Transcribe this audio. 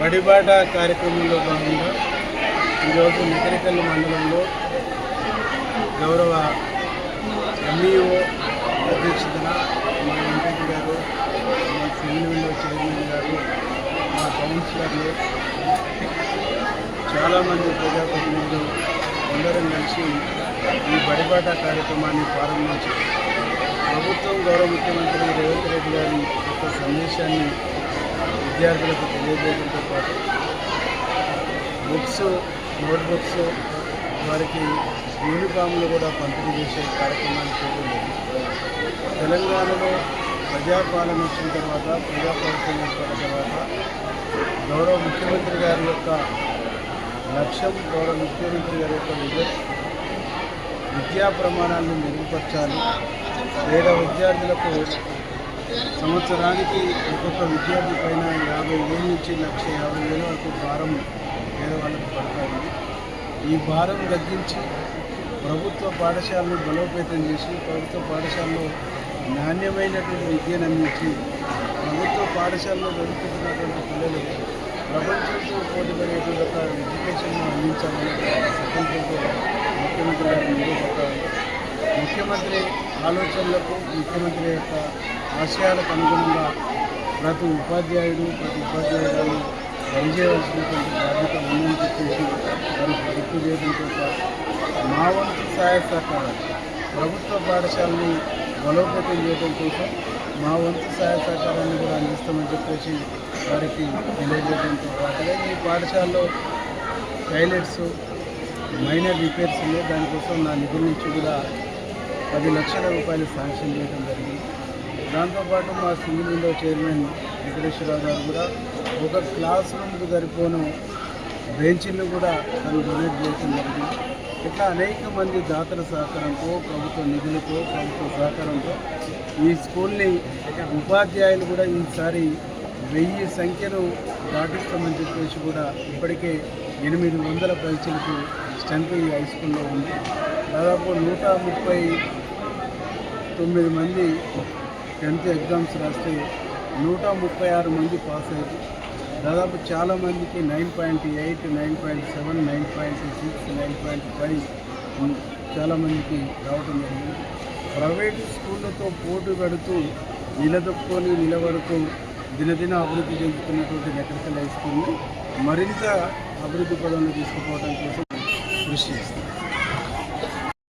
బడిబాట కార్యక్రమంలో భాగంగా ఈరోజు నగరికల్లు మండలంలో గౌరవ ఎంఈఓ అధ్యక్షతన మా ఎంపీ గారు మా సివిల్ చైర్మన్ గారు మా కౌన్సిలర్లు చాలామంది ప్రజాప్రతినిధులు అందరం కలిసి ఈ బడిబాట కార్యక్రమాన్ని ప్రారంభించారు ప్రభుత్వం గౌరవ ముఖ్యమంత్రి రేవంత్ రెడ్డి గారి యొక్క సందేశాన్ని విద్యార్థులకు తెలియజేయడంతో పాటు బుక్స్ నోట్బుక్స్ వారికి యూనిఫామ్లు కూడా పంపిణీ చేసే కార్యక్రమాన్ని చేయడం తెలంగాణలో ప్రజాపాలన వచ్చిన తర్వాత ప్రజాప్రభుత్వం ఏర్పడిన తర్వాత గౌరవ ముఖ్యమంత్రి గారి యొక్క లక్ష్యం గౌరవ ముఖ్యమంత్రి గారి యొక్క విజయం విద్యా ప్రమాణాలను మెరుగుపరచాలి పేద విద్యార్థులకు సంవత్సరానికి ఒక్కొక్క విద్యార్థి పైన యాభై వేల నుంచి లక్ష యాభై వేల వరకు భారం పేదవాళ్ళకు పడతాయి ఈ భారం తగ్గించి ప్రభుత్వ పాఠశాలను బలోపేతం చేసి ప్రభుత్వ పాఠశాలలో నాణ్యమైనటువంటి విద్యను అందించి ప్రభుత్వ పాఠశాలలో చదువుకుంటున్నటువంటి పిల్లలు ప్రపంచంతో పోటీ పడేటువంటి ఒక ఎడ్యుకేషన్ను అందించాలని సంకల్పంతో ముఖ్యమంత్రి గారు ముఖ్యమంత్రి ఆలోచనలకు ముఖ్యమంత్రి యొక్క ఆశయాలకు అనుగుణంగా ప్రతి ఉపాధ్యాయుడు ప్రతి ఉపాధ్యాయురాలు పనిచేయవలసినటువంటి బాధ్యత ఉందని చెప్పేసి వారికి గుర్తు చేయడంతో పాటు మా వంతు సహాయ సహకారాలు ప్రభుత్వ పాఠశాలని బలోపేతం చేయడం కోసం మా వంతు సహాయ సహకారాన్ని కూడా అందిస్తామని చెప్పేసి వారికి తెలియజేయడంతో పాటుగా ఈ పాఠశాలలో టాయిలెట్స్ మైనర్ రిపేర్స్ ఉన్నాయి. దానికోసం నా నిధుల నుంచి కూడా పది లక్షల రూపాయలు శాంక్షన్ చేయడం జరిగింది. దాంతోపాటు మా సింగిల్ విండో చైర్మన్ వెంకటేశ్వరరావు గారు కూడా ఒక క్లాస్ రూమ్కి సరిపోను బెంచీలు కూడా తను డొనేట్ చేయడం జరిగింది. ఇట్లా అనేక మంది దాతల సహకారంతో ప్రభుత్వ నిధులతో ప్రభుత్వ సహకారంతో ఈ స్కూల్ని ఉపాధ్యాయులు కూడా ఈసారి వెయ్యి సంఖ్యను దాటిస్తామని చెప్పేసి కూడా ఇప్పటికే ఎనిమిది వందల పరీక్షలకు స్ట్రెంత్ ఈ హై స్కూల్లో ఉంది. దాదాపు నూట ముప్పై తొమ్మిది మంది టెన్త్ ఎగ్జామ్స్ రాస్తే నూట ముప్పై ఆరు మంది పాస్ అయ్యారు. దాదాపు చాలామందికి nine point eight nine point seven nine point six nine point five చాలామందికి రావడం జరిగింది. ప్రైవేట్ స్కూళ్ళతో పోటీ పెడుతూ నిలదొక్కుని నిలబడుతూ దినదిన అభివృద్ధి చెందుతున్నటువంటి నెక్కడికల్ హై స్కూల్ని మరింత అభివృద్ధి పదంలో తీసుకుపోవడం కోసం కృషి చేస్తాను